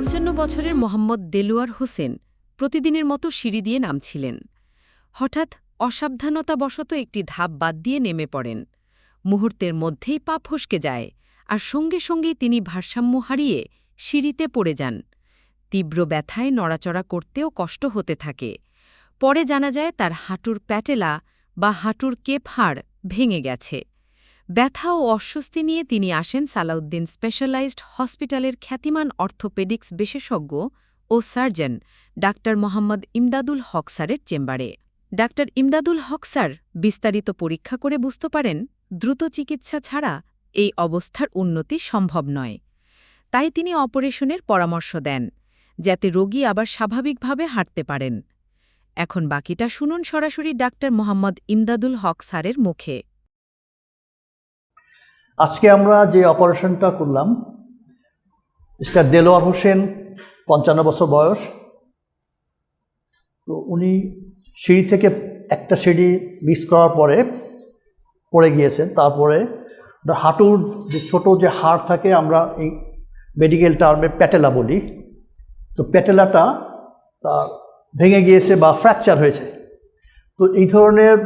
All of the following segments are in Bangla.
পঞ্চান্ন বছরের মোহাম্মদ দেলোয়ার হোসেন প্রতিদিনের মতো সিঁড়ি দিয়ে নামছিলেন। হঠাৎ অসাবধানতাবশত একটি ধাপ বাদ দিয়ে নেমে পড়েন। মুহূর্তের মধ্যেই পা ফসকে যায় আর সঙ্গে সঙ্গেই তিনি ভারসাম্য হারিয়ে সিঁড়িতে পড়ে যান। তীব্র ব্যথায় নড়াচড়া করতেও কষ্ট হতে থাকে। পরে জানা যায় তার হাঁটুর প্যাটেলা বা হাঁটুর কেপ হাড় ভেঙে গেছে। ব্যথা ও অস্বস্তি নিয়ে তিনি আসেন সালাউদ্দিন স্পেশালাইজড হসপিটালের খ্যাতিমান অর্থোপেডিক্স বিশেষজ্ঞ ও সার্জন ডাক্তার মোহাম্মদ ইমদাদুল হক স্যারের চেম্বারে। ডাক্তার ইমদাদুল হক স্যার বিস্তারিত পরীক্ষা করে বুঝতে পারেন, দ্রুত চিকিৎসা ছাড়া এই অবস্থার উন্নতি সম্ভব নয়। তাই তিনি অপারেশনের পরামর্শ দেন, যাতে রোগী আবার স্বাভাবিকভাবে হাঁটতে পারেন। এখন বাকিটা শুনুন সরাসরি ডাক্তার মোহাম্মদ ইমদাদুল হক স্যারের মুখে। আজকে আমরা যে অপারেশনটা করলাম, মিস্টার দেলোয়ার হোসেন, পঞ্চান্ন বছর বয়স। তো উনি সিঁড়ি থেকে একটা সিঁড়ি মিস করার পরে পড়ে গিয়েছেন। তারপরে হাঁটুর যে ছোটো যে হাড় থাকে, আমরা এই মেডিকেল টার্মে প্যাটেলা বলি। তো প্যাটেলাটা তার ভেঙে গিয়েছে বা ফ্র্যাকচার হয়েছে। তো এই ধরনের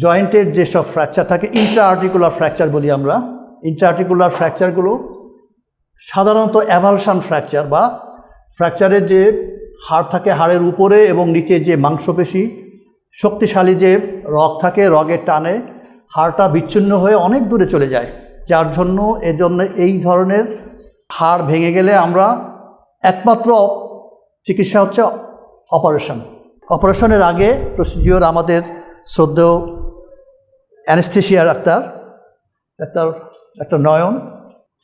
জয়েন্টের যেসব ফ্র্যাকচার থাকে ইন্ট্রা আর্টিকুলার ফ্র্যাকচার বলি আমরা ইন্ট্রা আর্টিকুলার ফ্র্যাকচারগুলো সাধারণত অ্যাভালশান ফ্র্যাকচার বা ফ্র্যাকচারের যে হাড় থাকে হাড়ের উপরে এবং নিচে যে মাংসপেশি, শক্তিশালী যে রগ থাকে রগের টানে হাড়টা বিচ্ছিন্ন হয়ে অনেক দূরে চলে যায়। যার জন্য এজন্য এই ধরনের হাড় ভেঙে গেলে আমরা একমাত্র চিকিৎসা হচ্ছে অপারেশন অপারেশনের আগে প্রসিডিওর আমাদের শ্রদ্ধেয় anaesthesia doctor doctor doctor Nayan.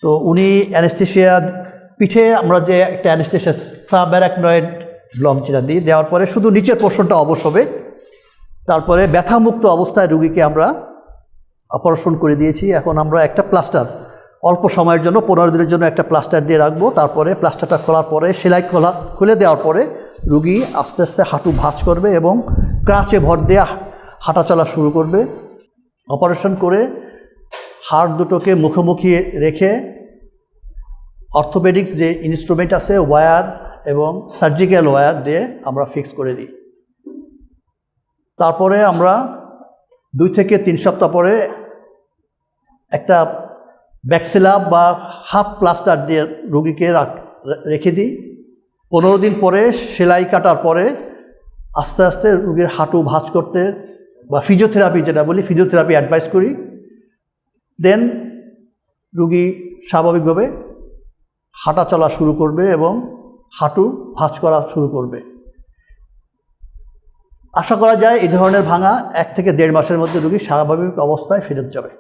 তো উনি অ্যানেস্থেশিয়া পিঠে আমরা যে একটা অ্যানেস্থেশিয়া সাব্যারাকনয়েড ব্লক যেটা দিই, দেওয়ার পরে শুধু নিচের পোর্শনটা অবশ হবে। তারপরে ব্যথামুক্ত অবস্থায় রুগীকে আমরা অপারেশন করে দিয়েছি। এখন আমরা একটা প্লাস্টার, অল্প সময়ের জন্য, পনেরো দিনের জন্য একটা প্লাস্টার দিয়ে রাখব। তারপরে প্লাস্টারটা খোলার পরে, সেলাই খোলা, খুলে দেওয়ার পরে রুগী আস্তে আস্তে হাঁটু ভাঁজ করবে এবং ক্রাচে ভর দিয়ে হাঁটা চলা শুরু করবে। অপারেশন করে হাড় দুটোকে মুখোমুখি রেখে অর্থোপেডিক্স যে ইনস্ট্রুমেন্ট আছে ওয়্যার এবং সার্জিক্যাল ওয়্যার দিয়ে আমরা ফিক্স করে দিই। তারপরে আমরা দুই থেকে তিন সপ্তাহ পরে একটা ব্যাক্সিলাব বা হাফ প্লাস্টার দিয়ে রুগীকে রাখ- রেখে দিই। পনেরো দিন পরে সেলাই কাটার পরে আস্তে আস্তে রুগীর হাঁটু ভাঁজ করতে বা ফিজিওথেরাপি যেটা বলি ফিজিওথেরাপি অ্যাডভাইস করি। দেন রুগী স্বাভাবিকভাবে হাঁটা চলা শুরু করবে এবং হাঁটু ভাঁজ করা শুরু করবে। আশা করা যায় এই ধরনের ভাঙা এক থেকে দেড় মাসের মধ্যে রুগী স্বাভাবিক অবস্থায় ফেরত যাবে।